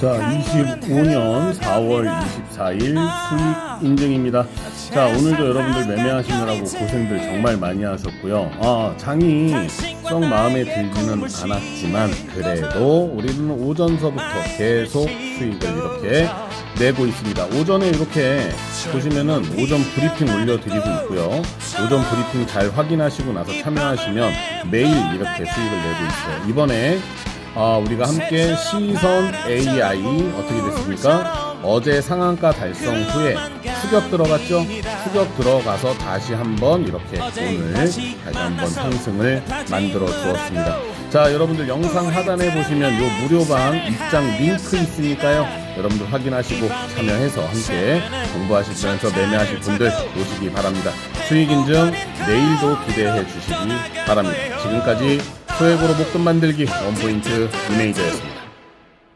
자, 25년 4월 24일 수익 인증입니다. 자, 오늘도 여러분들 매매하시느라고 고생들 정말 많이 하셨고요. 아, 장이 썩 마음에 들지는 않았지만 그래도 우리는 오전서부터 계속 수익을 이렇게 내고 있습니다. 오전에 이렇게 보시면은 오전 브리핑 올려드리고 있고요. 오전 브리핑 잘 확인하시고 나서 참여하시면 매일 이렇게 수익을 내고 있어요. 이번에 아, 우리가 함께 시선 AI 어떻게 됐습니까? 어제 상한가 달성 후에 추격 들어갔죠? 추격 들어가서 다시 한번 이렇게 오늘 다시 한번 상승을 만들어 주었습니다. 자, 여러분들 영상 하단에 보시면 요 무료방 입장 링크 있으니까요. 여러분들 확인하시고 참여해서 함께 공부하시면서 매매하실 분들 오시기 바랍니다. 수익 인증 내일도 기대해 주시기 바랍니다. 지금까지 소액으로 목돈 만들기 원포인트 이메이저였습니다.